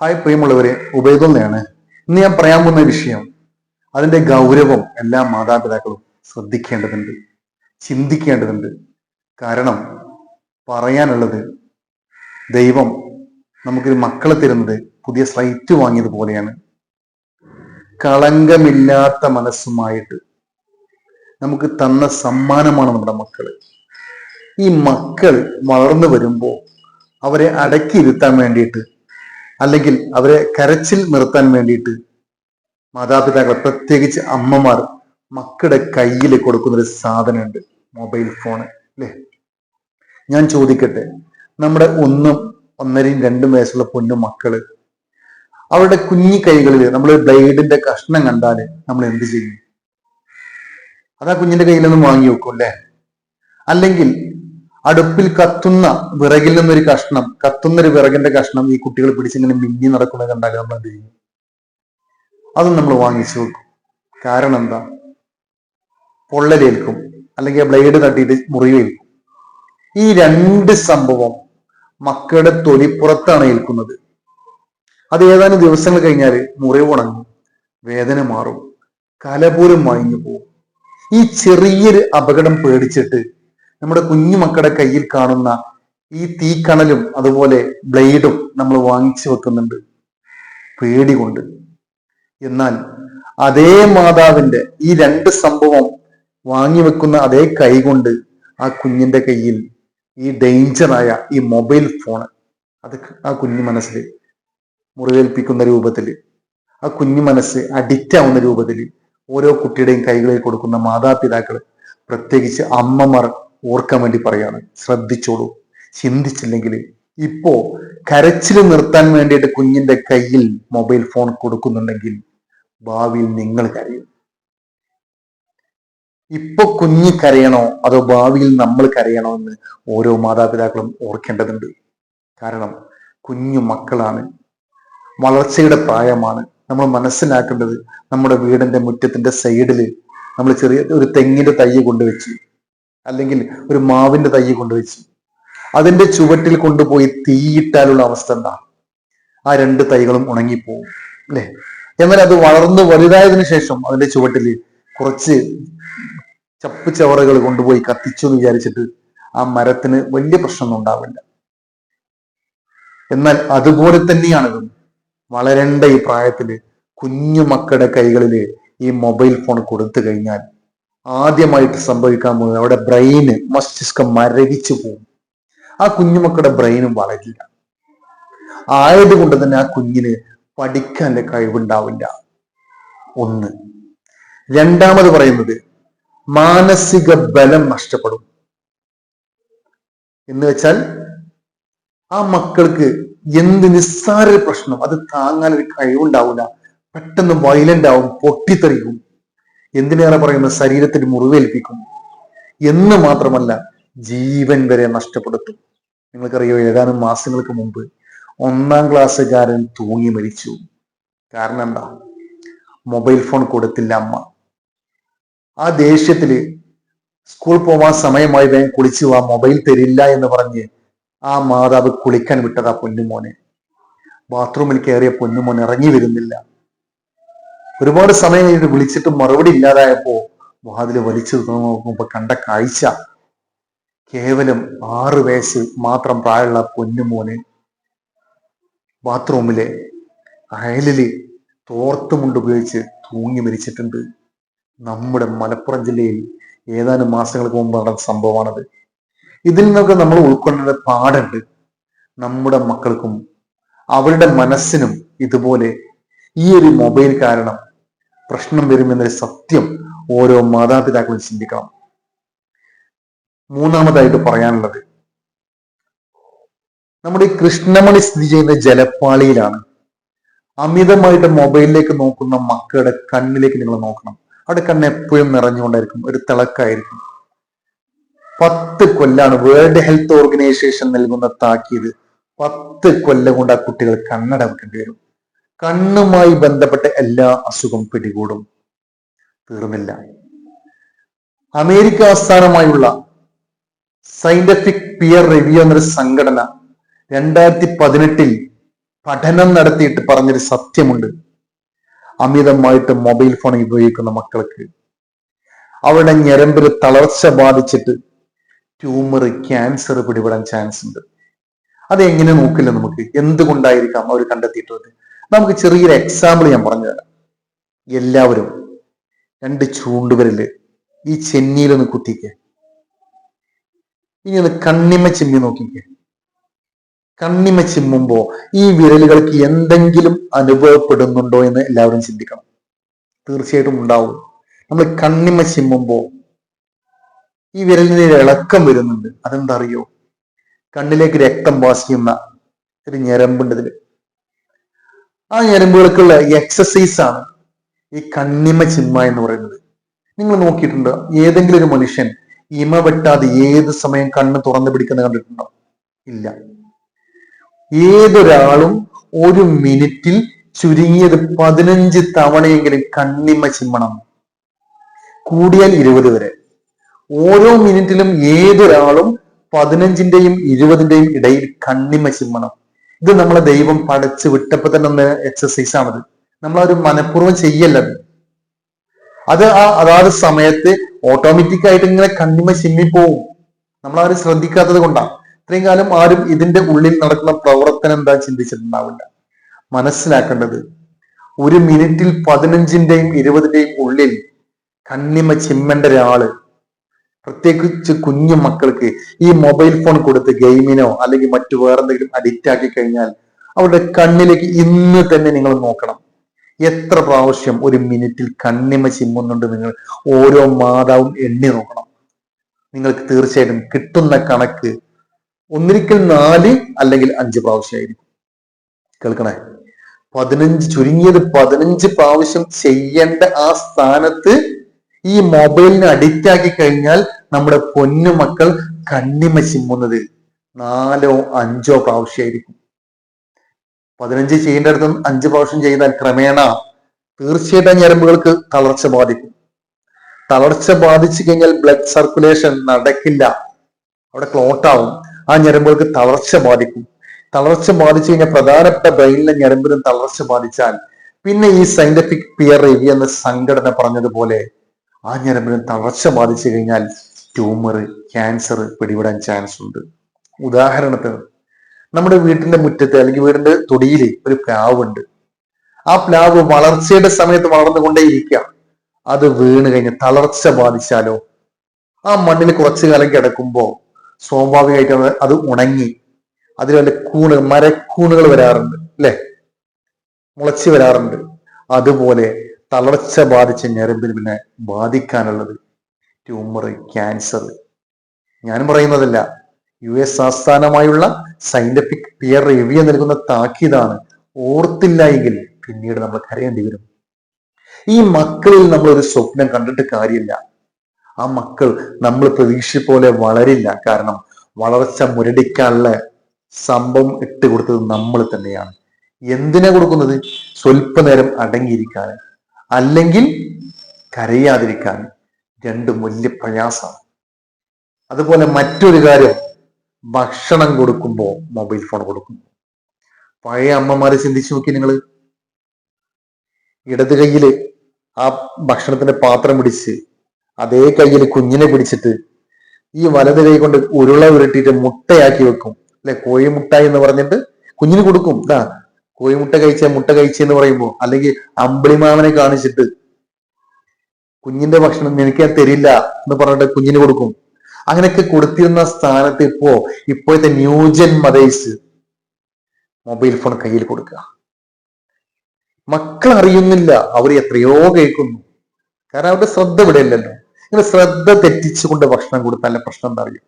Hi പ്രിയമുള്ളവരെ ഉപയോഗമാണ് ഇന്ന് ഞാൻ പറയാൻ പോകുന്ന വിഷയം അതിന്റെ ഗൗരവം എല്ലാ മാതാപിതാക്കളും ശ്രദ്ധിക്കേണ്ടതുണ്ട് ചിന്തിക്കേണ്ടതുണ്ട്. കാരണം പറയാനുള്ളത് ദൈവം നമുക്കൊരു മക്കളെ തരുന്നത് പുതിയ സ്ലൈറ്റ് വാങ്ങിയതുപോലെയാണ് കളങ്കമില്ലാത്ത മനസ്സുമായിട്ട് നമുക്ക് തന്ന സമ്മാനമാണ് നമ്മുടെ മക്കൾ. ഈ മക്കൾ വളർന്നു വരുമ്പോൾ അവരെ അടക്കിയിരുത്താൻ വേണ്ടിയിട്ട് അല്ലെങ്കിൽ അവരെ കരച്ചിൽ നിർത്താൻ വേണ്ടിയിട്ട് മാതാപിതാക്കൾ പ്രത്യേകിച്ച് അമ്മമാർ മക്കളുടെ കയ്യിൽ കൊടുക്കുന്ന ഒരു സാധനമുണ്ട് മൊബൈൽ ഫോൺ അല്ലേ? ഞാൻ ചോദിക്കട്ടെ നമ്മുടെ ഒന്നും ഒന്നരയും രണ്ടും വയസ്സുള്ള പൊന്നു മക്കൾ അവരുടെ കുഞ്ഞി കൈകളിൽ നമ്മൾ ബ്ലേഡിന്റെ കഷ്ണം കണ്ടാൽ നമ്മൾ എന്ത് ചെയ്യും? അതാ കുഞ്ഞിന്റെ കയ്യിൽ നിന്നും വാങ്ങി വെക്കും അല്ലേ? അല്ലെങ്കിൽ അടുപ്പിൽ കത്തുന്ന വിറകിൽ നിന്നൊരു കഷ്ണം കത്തുന്ന ഒരു വിറകിന്റെ കഷ്ണം ഈ കുട്ടികൾ പിടിച്ചിങ്ങനെ മിന്നി നടക്കുന്നത് കണ്ടാൽ നമ്മൾ എന്ത് ചെയ്യും? അതും നമ്മൾ വാങ്ങിച്ചു വെക്കും. കാരണം എന്താ? പൊള്ളലേൽക്കും. അല്ലെങ്കിൽ ബ്ലേഡ് തട്ടിയിട്ട് മുറിവേൽക്കും. ഈ രണ്ട് സംഭവം മക്കളുടെ തൊലിപ്പുറത്താണ് ഏൽക്കുന്നത്. അത് ഏതാനും ദിവസങ്ങൾ കഴിഞ്ഞാൽ മുറിവ് ഉണങ്ങും വേദന മാറും കലപോലും വാങ്ങിച്ചു പോകും ഈ ചെറിയൊരു അപകടം പേടിച്ചിട്ട് നമ്മുടെ കുഞ്ഞു മക്കളുടെ കയ്യിൽ കാണുന്ന ഈ തീക്കണലും അതുപോലെ ബ്ലേഡും നമ്മൾ വാങ്ങിച്ചു വെക്കുന്നുണ്ട്. പേടി കൊണ്ട് എന്നാൽ അതേ മാതാവിന്റെ ഈ രണ്ട് സംഭവം വാങ്ങി വെക്കുന്ന അതേ കൈ കൊണ്ട് ആ കുഞ്ഞിന്റെ കയ്യിൽ ഈ ഡേഞ്ചറായ ഈ മൊബൈൽ ഫോൺ അത് ആ കുഞ്ഞു മനസ്സിൽ മുറിവേൽപ്പിക്കുന്ന രൂപത്തിൽ ആ കുഞ്ഞു മനസ്സ് അഡിക്റ്റ് ആവുന്ന രൂപത്തിൽ ഓരോ കുട്ടിയുടെയും കൈകളിൽ കൊടുക്കുന്ന മാതാപിതാക്കൾ പ്രത്യേകിച്ച് അമ്മമാർ ഓർക്കാൻ വേണ്ടി പറയാണ്. ശ്രദ്ധിച്ചോളൂ. ചിന്തിച്ചില്ലെങ്കിൽ ഇപ്പോ കരച്ചിൽ നിർത്താൻ വേണ്ടിയിട്ട് കുഞ്ഞിന്റെ കയ്യിൽ മൊബൈൽ ഫോൺ കൊടുക്കുന്നുണ്ടെങ്കിൽ ഭാവിയിൽ നിങ്ങൾ കരയും. ഇപ്പൊ കുഞ്ഞ് കരയണോ അതോ ഭാവിയിൽ നമ്മൾ കരയണോ എന്ന് ഓരോ മാതാപിതാക്കളും ഓർക്കേണ്ടതുണ്ട്. കാരണം കുഞ്ഞു മക്കളാണ്. വളർച്ചയുടെ പ്രായമാണ്. നമ്മൾ മനസ്സിലാക്കേണ്ടത് നമ്മുടെ വീടിന്റെ മുറ്റത്തിന്റെ സൈഡിൽ നമ്മൾ ചെറിയ ഒരു തെങ്ങിന്റെ തൈ കൊണ്ടുവച്ച് അല്ലെങ്കിൽ ഒരു മാവിന്റെ തൈ കൊണ്ടുവച്ച്. അതിന്റെ ചുവട്ടിൽ കൊണ്ടുപോയി തീയിട്ടാലുള്ള അവസ്ഥ എന്താ? ആ രണ്ട് തൈകളും ഉണങ്ങിപ്പോവും അല്ലെ? എന്നാൽ അത് വളർന്ന് വലുതായതിനു ശേഷം അതിന്റെ ചുവട്ടിൽ കുറച്ച് ചപ്പ് ചവറുകൾ കൊണ്ടുപോയി കത്തിച്ചു എന്ന് വിചാരിച്ചിട്ട് ആ മരത്തിന് വലിയ പ്രശ്നമൊന്നും ഉണ്ടാവില്ല. എന്നാൽ അതുപോലെ തന്നെയാണ് വളരേണ്ട ഈ പ്രായത്തിൽ കുഞ്ഞു മക്കളുടെ കൈകളിൽ ഈ മൊബൈൽ ഫോൺ കൊടുത്തു കഴിഞ്ഞാൽ ആദ്യമായിട്ട് സംഭവിക്കാൻ പോകുന്നത് അവിടെ ബ്രെയിന് മസ്തിഷ്കം മരവിച്ചു പോകും. ആ കുഞ്ഞുമക്കളുടെ ബ്രെയിനും വളരില്ല. ആയതുകൊണ്ട് തന്നെ ആ കുഞ്ഞിന് പഠിക്കാന്റെ കഴിവുണ്ടാവില്ല. ഒന്ന്. രണ്ടാമത് പറയുന്നത് മാനസിക ബലം നഷ്ടപ്പെടും. എന്ന് വെച്ചാൽ ആ മക്കൾക്ക് എന്ത് നിസ്സാര പ്രശ്നം അത് താങ്ങാൻ ഒരു കഴിവുണ്ടാവില്ല പെട്ടെന്ന് വയലന്റ് ആവും പൊട്ടിത്തെറിക്കും എന്തിനേറെ പറയുന്ന? ശരീരത്തിന് മുറിവേൽപ്പിക്കും എന്ന് മാത്രമല്ല ജീവൻ വരെ നഷ്ടപ്പെടുത്തും. നിങ്ങൾക്കറിയോ ഏതാനും മാസങ്ങൾക്ക് മുമ്പ് ഒന്നാം ക്ലാസ്സുകാരൻ തൂങ്ങി മരിച്ചു. കാരണം എന്താ? മൊബൈൽ ഫോൺ കൊടുത്തില്ല അമ്മ. ആ ദേഷ്യത്തിൽ സ്കൂൾ പോവാൻ സമയമായി വേഗം കുളിച്ചു. ആ മൊബൈൽ തരില്ല എന്ന് പറഞ്ഞ് ആ മാതാവ് കുളിക്കാൻ വിട്ടതാ പൊന്നുമോനെ. ബാത്റൂമിൽ കയറിയ പൊന്നുമോൻ ഇറങ്ങി വരുന്നില്ല. ഒരുപാട് സമയം കഴിഞ്ഞിട്ട് വിളിച്ചിട്ട് മറുപടി ഇല്ലാതായപ്പോ വാതിൽ വലിച്ചു നോക്കുമ്പോ കണ്ട കാഴ്ച. കേവലം ആറ് വയസ്സ് മാത്രം പ്രായമുള്ള പൊന്നുമോന് ബാത്റൂമിലെ അയലിൽ തോർത്തുമുണ്ട് ഉപയോഗിച്ച് തൂങ്ങി മരിച്ചിട്ടുണ്ട്. നമ്മുടെ മലപ്പുറം ജില്ലയിൽ ഏതാനും മാസങ്ങൾക്ക് മുമ്പ് നടന്ന സംഭവമാണത്. ഇതിൽ നിന്നൊക്കെ നമ്മൾ ഉൾക്കൊള്ളേണ്ട പാടുണ്ട്. നമ്മുടെ മക്കൾക്കും അവരുടെ മനസ്സിനും ഇതുപോലെ ഈ ഒരു മൊബൈൽ കാരണം പ്രശ്നം വരുമെന്നൊരു സത്യം ഓരോ മാതാപിതാക്കളും ചിന്തിക്കണം. മൂന്നാമതായിട്ട് പറയാനുള്ളത് നമ്മുടെ ഈ കൃഷ്ണമണി സ്ഥിതി ചെയ്യുന്ന ജലപ്പാളിയിലാണ്. അമിതമായിട്ട് മൊബൈലിലേക്ക് നോക്കുന്ന മക്കളുടെ കണ്ണിലേക്ക് നിങ്ങൾ നോക്കണം. അവിടെ കണ്ണ് എപ്പോഴും നിറഞ്ഞുകൊണ്ടായിരിക്കും ഒരു തിളക്കായിരിക്കും. പത്ത് കൊല്ലാണ് വേൾഡ് ഹെൽത്ത് ഓർഗനൈസേഷൻ നൽകുന്ന താക്കീത് പത്ത് കൊല്ലം കൊണ്ട് ആ കുട്ടികൾ കണ്ണട വെക്കേണ്ടി വരും. കണ്ണുമായി ബന്ധപ്പെട്ട എല്ലാ അസുഖം പിടികൂടും. തീർന്നില്ല. അമേരിക്ക ആസ്ഥാനമായുള്ള സയന്റിഫിക് പിയർ റിവ്യൂ എന്നൊരു സംഘടന രണ്ടായിരത്തി പതിനെട്ടിൽ പഠനം നടത്തിയിട്ട് പറഞ്ഞൊരു സത്യമുണ്ട്. അമിതമായിട്ട് മൊബൈൽ ഫോൺ ഉപയോഗിക്കുന്ന മക്കൾക്ക്. അവരുടെ ഞരമ്പിൽ തളർച്ച ബാധിച്ചിട്ട് ട്യൂമർ ക്യാൻസർ പിടിപെടാൻ ചാൻസ് ഉണ്ട്. അതെങ്ങനെ നോക്കില്ല നമുക്ക്? എന്തുകൊണ്ടായിരിക്കാം അവർ കണ്ടെത്തിയിട്ടുള്ളത്? നമുക്ക് ചെറിയൊരു എക്സാമ്പിൾ ഞാൻ പറഞ്ഞു പറഞ്ഞുതരാം. എല്ലാവരും രണ്ട് ചൂണ്ടുവരൽ ഈ ചെന്നിയിലൊന്ന് കുത്തിക്കേ. ഇനി ഒന്ന് കണ്ണിമ ചിമ്മി നോക്കിക്കേ. കണ്ണിമ ചിമ്മുമ്പോ ഈ വിരലുകൾക്ക് എന്തെങ്കിലും അനുഭവപ്പെടുന്നുണ്ടോ എന്ന് എല്ലാവരും ചിന്തിക്കണം. തീർച്ചയായിട്ടും ഉണ്ടാവും. നമ്മൾ കണ്ണിമ ചിമ്മുമ്പോ ഈ വിരലിന് ഇളക്കം വരുന്നുണ്ട്. അതെന്താ അറിയോ? കണ്ണിലേക്ക് രക്തം പാസ് ചെയ്യുന്ന ഒരു ഞരമ്പുണ്ട് ഇതിൽ. ആ ഞരമ്പുകൾക്കുള്ള എക്സസൈസ് ആണ് ഈ കണ്ണിമ ചിമ്മ എന്ന് പറയുന്നത്. നിങ്ങൾ നോക്കിയിട്ടുണ്ടോ? ഏതെങ്കിലും ഒരു മനുഷ്യൻ ഇമ വെട്ടാതെ ഏത് സമയം കണ്ണ് തുറന്നു പിടിക്കുന്നത് കണ്ടിട്ടുണ്ടോ? ഇല്ല. ഏതൊരാളും ഒരു മിനിറ്റിൽ ചുരുങ്ങിയത് പതിനഞ്ച് തവണയെങ്കിലും കണ്ണിമ ചിമ്മണം. കൂടിയാൽ ഇരുപത് വരെ. ഓരോ മിനിറ്റിലും ഏതൊരാളും പതിനഞ്ചിന്റെയും ഇരുപതിന്റെയും ഇടയിൽ കണ്ണിമ ചിമ്മണം. ഇത് നമ്മളെ ദൈവം പഠിച്ച് വിട്ടപ്പോ തന്നെ ഒന്ന് എക്സസൈസ് ആണത്. നമ്മളൊരു മനഃപൂർവം ചെയ്യല്ലത് അത്? ആ അതാത് സമയത്ത് ഓട്ടോമാറ്റിക് ആയിട്ട് ഇങ്ങനെ കണ്ണിമ ചിമ്മിപ്പോവും നമ്മളാരും ശ്രദ്ധിക്കാത്തത് കൊണ്ടാണ് ഇത്രയും കാലം ആരും ഇതിന്റെ ഉള്ളിൽ നടക്കുന്ന പ്രവർത്തനം എന്താ ചിന്തിച്ചിട്ടുണ്ടാവില്ല. മനസ്സിലാക്കേണ്ടത് ഒരു മിനിറ്റിൽ പതിനഞ്ചിന്റെയും ഇരുപതിന്റെയും ഉള്ളിൽ കണ്ണിമ ചിമ്മേണ്ട ഒരാൾ പ്രത്യേകിച്ച് കുഞ്ഞു മക്കൾക്ക് ഈ മൊബൈൽ ഫോൺ കൊടുത്ത് ഗെയിമിനോ അല്ലെങ്കിൽ മറ്റു വേറെന്തെങ്കിലും അഡിക്റ്റ് ആക്കി കഴിഞ്ഞാൽ അവരുടെ കണ്ണിലേക്ക് ഇന്ന് തന്നെ നിങ്ങൾ നോക്കണം. എത്ര പ്രാവശ്യം ഒരു മിനിറ്റിൽ കണ്ണിമ ചിമ്മുന്നുണ്ട് നിങ്ങൾ ഓരോ മാതാവും എണ്ണി നോക്കണം. നിങ്ങൾക്ക് തീർച്ചയായിട്ടും കിട്ടുന്ന കണക്ക് ഒന്നിരിക്കൽ നാല് അല്ലെങ്കിൽ അഞ്ച് പ്രാവശ്യമായിരിക്കും. കേൾക്കണേ? പതിനഞ്ച് ചുരുങ്ങിയത് പതിനഞ്ച് പ്രാവശ്യം ചെയ്യേണ്ട ആ സ്ഥാനത്ത് ഈ മൊബൈലിന് അഡിക്റ്റ് ആക്കി കഴിഞ്ഞാൽ നമ്മുടെ പൊന്നു മക്കൾ കണ്ണിമ ചിമ്മുന്നത് നാലോ അഞ്ചോ പ്രാവശ്യമായിരിക്കും പതിനഞ്ച് ചെയ്യേണ്ട അടുത്ത് അഞ്ച് പ്രാവശ്യം ചെയ്താൽ ക്രമേണ തീർച്ചയായിട്ടും ഞരമ്പുകൾക്ക് തളർച്ച ബാധിക്കും. തളർച്ച ബാധിച്ചു കഴിഞ്ഞാൽ ബ്ലഡ് സർക്കുലേഷൻ നടക്കില്ല. അവിടെ ക്ലോട്ടാവും ആ ഞരമ്പുകൾക്ക് തളർച്ച ബാധിക്കും. തളർച്ച ബാധിച്ചു കഴിഞ്ഞാൽ പ്രധാനപ്പെട്ട ബ്രെയിനിലെ ഞരമ്പിനും തളർച്ച ബാധിച്ചാൽ പിന്നെ ഈ സയന്റിഫിക് പിയർ റിവ്യൂ എന്ന സംഘടന പറഞ്ഞതുപോലെ ആ ഞരമ്പിന് തളർച്ച ബാധിച്ചു കഴിഞ്ഞാൽ ട്യൂമർ ക്യാൻസർ പിടിപെടാൻ ചാൻസ് ഉണ്ട്. ഉദാഹരണത്തിന് നമ്മുടെ വീട്ടിന്റെ മുറ്റത്ത് അല്ലെങ്കിൽ വീടിന്റെ തൊടിയിൽ ഒരു പ്ലാവുണ്ട്. ആ പ്ലാവ് വളർച്ചയുടെ സമയത്ത് വളർന്നുകൊണ്ടേയിരിക്കുക. അത് വീണ് കഴിഞ്ഞ് തളർച്ച ബാധിച്ചാലോ? ആ മണ്ണിൽ കുറച്ചു കാലം കിടക്കുമ്പോൾ സ്വാഭാവികമായിട്ട് അത് ഉണങ്ങി അതിൽ വല്ല കൂണ് മരക്കൂണുകൾ വരാറുണ്ട് അല്ലെ? മുളച്ചു വരാറുണ്ട്. അതുപോലെ തളർച്ച ബാധിച്ച ഞരമ്പിന് പിന്നെ ബാധിക്കാനുള്ളത് ട്യൂമർ ക്യാൻസർ. ഞാൻ പറയുന്നതല്ല യു എസ് ആസ്ഥാനമായുള്ള സയന്റിഫിക് പിയർ റിവ്യൂ നൽകുന്ന താക്കീതാണ് ഓർത്തില്ല എങ്കിൽ പിന്നീട് നമ്മൾ കരയേണ്ടി വരും. ഈ മക്കളിൽ നമ്മൾ ഒരു സ്വപ്നം കണ്ടിട്ട് കാര്യമില്ല. ആ മക്കൾ നമ്മൾ പ്രതീക്ഷ പോലെ വളരില്ല. കാരണം വളർച്ച മുരടിക്കാനുള്ള സംഭവം ഇട്ട് കൊടുത്തത് നമ്മൾ തന്നെയാണ്. എന്തിനാ കൊടുക്കുന്നത്? സ്വല്പനേരം അടങ്ങിയിരിക്കാൻ. അല്ലെങ്കിൽ കരയാതിരിക്കാൻ രണ്ടും വലിയ പ്രയാസമാണ്. അതുപോലെ മറ്റൊരു കാര്യം ഭക്ഷണം കൊടുക്കുമ്പോൾ മൊബൈൽ ഫോൺ കൊടുക്കുമ്പോൾ പഴയ അമ്മമാരെ ചിന്തിച്ചു നോക്കി നിങ്ങൾ ഇടത് കയ്യിൽ ആ ഭക്ഷണത്തിന്റെ പാത്രം പിടിച്ച് അതേ കയ്യിൽ കുഞ്ഞിനെ പിടിച്ചിട്ട് ഈ വലത് കൈ കൊണ്ട് ഉരുള ഉരുട്ടിയിട്ട് മുട്ടയാക്കി വെക്കും. അല്ലെ കോഴിമുട്ട എന്ന് പറഞ്ഞിട്ട് കുഞ്ഞിന് കൊടുക്കും. കോഴിമുട്ട കഴിച്ച മുട്ട കഴിച്ച എന്ന് പറയുമ്പോ അല്ലെങ്കിൽ അമ്പിളിമാമനെ കാണിച്ചിട്ട് കുഞ്ഞിന്റെ ഭക്ഷണം എനിക്ക് ഞാൻ തരില്ല എന്ന് പറഞ്ഞിട്ട് കുഞ്ഞിന് കൊടുക്കും. അങ്ങനെയൊക്കെ കൊടുത്തിരുന്ന സ്ഥാനത്ത് ഇപ്പോ ഇപ്പോഴത്തെ ന്യൂജൻ മതേഴ്സ് മൊബൈൽ ഫോൺ കയ്യിൽ കൊടുക്കുക. മക്കൾ അറിയുന്നില്ല അവർ എത്രയോ കേൾക്കുന്നു. കാരണം അവരുടെ ശ്രദ്ധ ഇവിടെ ഇല്ലല്ലോ. ഇങ്ങനെ ശ്രദ്ധ തെറ്റിച്ചുകൊണ്ട് ഭക്ഷണം കൊടുത്താൽ പ്രശ്നം എന്താ അറിയും?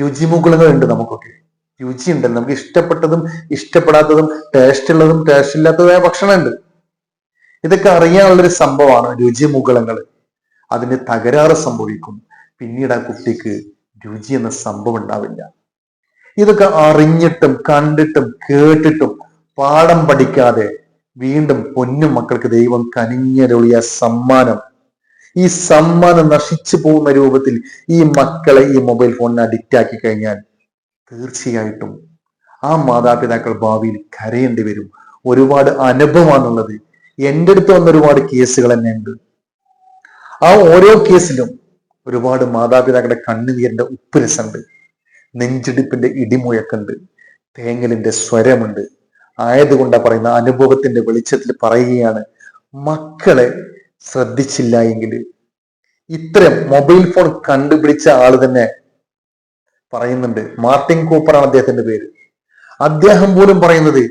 രുചിമുകുളങ്ങൾ ഉണ്ട് നമുക്കൊക്കെ. രുചി ഉണ്ടല്ലോ നമുക്ക് ഇഷ്ടപ്പെട്ടതും ഇഷ്ടപ്പെടാത്തതും ടേസ്റ്റ് ഉള്ളതും ടേസ്റ്റ് ഇല്ലാത്തതുമായ ഭക്ഷണമുണ്ട്. ഇതൊക്കെ അറിയാനുള്ളൊരു സംഭവമാണ് രുചിമുകുളങ്ങൾ അതിന് തകരാറ് സംഭവിക്കും. പിന്നീട് ആ കുട്ടിക്ക് രുചി എന്ന സംഭവം ഉണ്ടാവില്ല. ഇതൊക്കെ അറിഞ്ഞിട്ടും കണ്ടിട്ടും കേട്ടിട്ടും പാഠം പഠിക്കാതെ വീണ്ടും പൊന്നും മക്കൾക്ക് ദൈവം കനിഞ്ഞരുളിയ സമ്മാനം. ഈ സമ്മാനം നശിച്ചു പോകുന്ന രൂപത്തിൽ ഈ മക്കളെ ഈ മൊബൈൽ ഫോണിന് അഡിക്റ്റ് ആക്കി കഴിഞ്ഞാൽ തീർച്ചയായിട്ടും ആ മാതാപിതാക്കൾ ഭാവിയിൽ കരയേണ്ടി വരും. ഒരുപാട് അനുഭവമാണുള്ളത്. എന്റെ അടുത്ത് വന്ന ഒരുപാട് കേസുകൾ തന്നെ ഉണ്ട് ആ ഓരോ കേസിലും ഒരുപാട് മാതാപിതാക്കളുടെ കണ്ണുനീരിന്റെ ഉപ്പുരസുണ്ട്. നെഞ്ചിടിപ്പിന്റെ ഇടിമുഴക്കുണ്ട്. തേങ്ങലിന്റെ സ്വരമുണ്ട്. ആയതുകൊണ്ടാ പറയുന്ന അനുഭവത്തിന്റെ വെളിച്ചത്തിൽ പറയുകയാണ് മക്കളെ ശ്രദ്ധിച്ചില്ല എങ്കിൽ. ഇത്തരം മൊബൈൽ ഫോൺ കണ്ടുപിടിച്ച ആൾ തന്നെ പറയുന്നുണ്ട്. മാർട്ടിൻ കൂപ്പറാണ് അദ്ദേഹത്തിന്റെ പേര്. അദ്ദേഹം പോലും പറയുന്നത്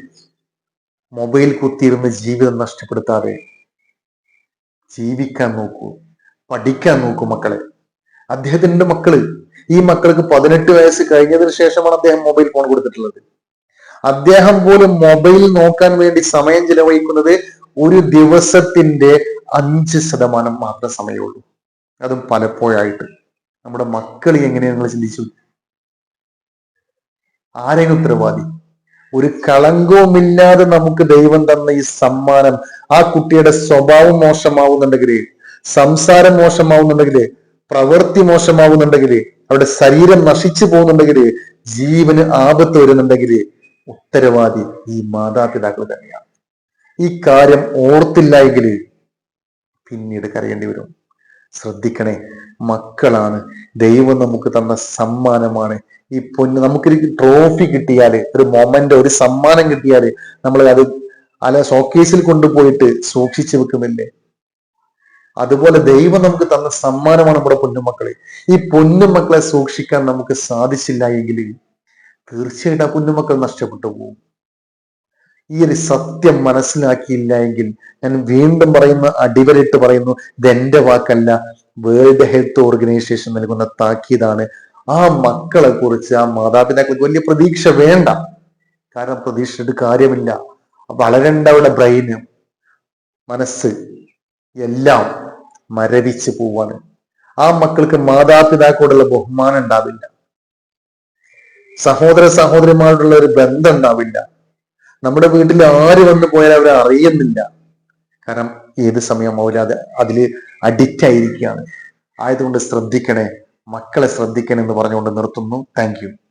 മൊബൈൽ കുത്തിയിരുന്ന് ജീവിതം നഷ്ടപ്പെടുത്താതെ ജീവിക്കാൻ നോക്കൂ പഠിക്കാൻ നോക്കൂ മക്കളെ. അദ്ദേഹത്തിന്റെ മക്കൾ ഈ മക്കൾക്ക് പതിനെട്ട് വയസ്സ് കഴിഞ്ഞതിന് ശേഷമാണ് അദ്ദേഹം മൊബൈൽ ഫോൺ കൊടുത്തിട്ടുള്ളത്. അദ്ദേഹം പോലും മൊബൈൽ നോക്കാൻ വേണ്ടി സമയം ചിലവഴിക്കുന്നത് ഒരു ദിവസത്തിന്റെ അഞ്ച് ശതമാനം മാത്രം സമയമുള്ളൂ അതും പലപ്പോഴായിട്ട്. നമ്മുടെ മക്കൾ എങ്ങനെയാണ് ചിന്തിച്ചു ആരെങ്കിലും ഉത്തരവാദി? ഒരു കളങ്കവുമില്ലാതെ നമുക്ക് ദൈവം തന്ന ഈ സമ്മാനം ആ കുട്ടിയുടെ സ്വഭാവം മോശമാവുന്നുണ്ടെങ്കിൽ സംസാരം മോശമാവുന്നുണ്ടെങ്കിൽ പ്രവൃത്തി മോശമാവുന്നുണ്ടെങ്കിൽ അവരുടെ ശരീരം നശിച്ചു പോകുന്നുണ്ടെങ്കിൽ ജീവന് ആപത്ത് വരുന്നുണ്ടെങ്കിൽ ഉത്തരവാദി ഈ മാതാപിതാക്കൾ തന്നെയാണ്. ഈ കാര്യം ഓർത്തില്ല എങ്കിൽ പിന്നീട് കരയേണ്ടി വരും. ശ്രദ്ധിക്കണേ. മക്കളാണ്. ദൈവം നമുക്ക് തന്ന സമ്മാനമാണ്. ഈ പൊന്ന് നമുക്കൊരു ട്രോഫി കിട്ടിയാൽ ഒരു മൊമെന്റ് ഒരു സമ്മാനം കിട്ടിയാൽ നമ്മൾ അത് അല്ല ഷോക്കേസിൽ കൊണ്ടുപോയിട്ട് സൂക്ഷിച്ചു വെക്കുന്നില്ലേ? അതുപോലെ ദൈവം നമുക്ക് തന്ന സമ്മാനമാണ് നമ്മുടെ പൊന്നുമക്കളെ ഈ പൊന്നുമക്കളെ സൂക്ഷിക്കാൻ നമുക്ക് സാധിച്ചില്ല എങ്കിൽ തീർച്ചയായിട്ടും ആ പൊന്നുമക്കൾ നഷ്ടപ്പെട്ടു പോകും. ഈ ഒരു സത്യം മനസ്സിലാക്കിയില്ല എങ്കിൽ ഞാൻ വീണ്ടും പറയുന്ന അടിവരിട്ട് പറയുന്നു ഇതെന്റെ വാക്കല്ല. വേൾഡ് ഹെൽത്ത് ഓർഗനൈസേഷൻ നൽകുന്ന താക്കീതാണ്. ആ മക്കളെ കുറിച്ച് ആ മാതാപിതാക്കൾക്ക് വലിയ പ്രതീക്ഷ വേണ്ട. കാരണം പ്രതീക്ഷിച്ചിട്ട് കാര്യമില്ല. വളരേണ്ട അവരുടെ ബ്രെയിന് മനസ്സ് എല്ലാം മരവിച്ച് പോവാണ്. ആ മക്കൾക്ക് മാതാപിതാക്കളോടുള്ള ബഹുമാനം ഉണ്ടാവില്ല. സഹോദര സഹോദരിമാരോടുള്ള ഒരു ബന്ധം ഉണ്ടാവില്ല. നമ്മുടെ വീട്ടിൽ ആര് വന്നു പോയാൽ അവരെ അറിയുന്നില്ല. കാരണം ഏത് സമയം അവരത് അതിൽ അഡിക്റ്റ് ആയിരിക്കുകയാണ്. ആയതുകൊണ്ട് ശ്രദ്ധിക്കണേ. മക്കളെ ശ്രദ്ധിക്കണേ എന്ന് പറഞ്ഞുകൊണ്ട് നിർത്തുന്നു. താങ്ക്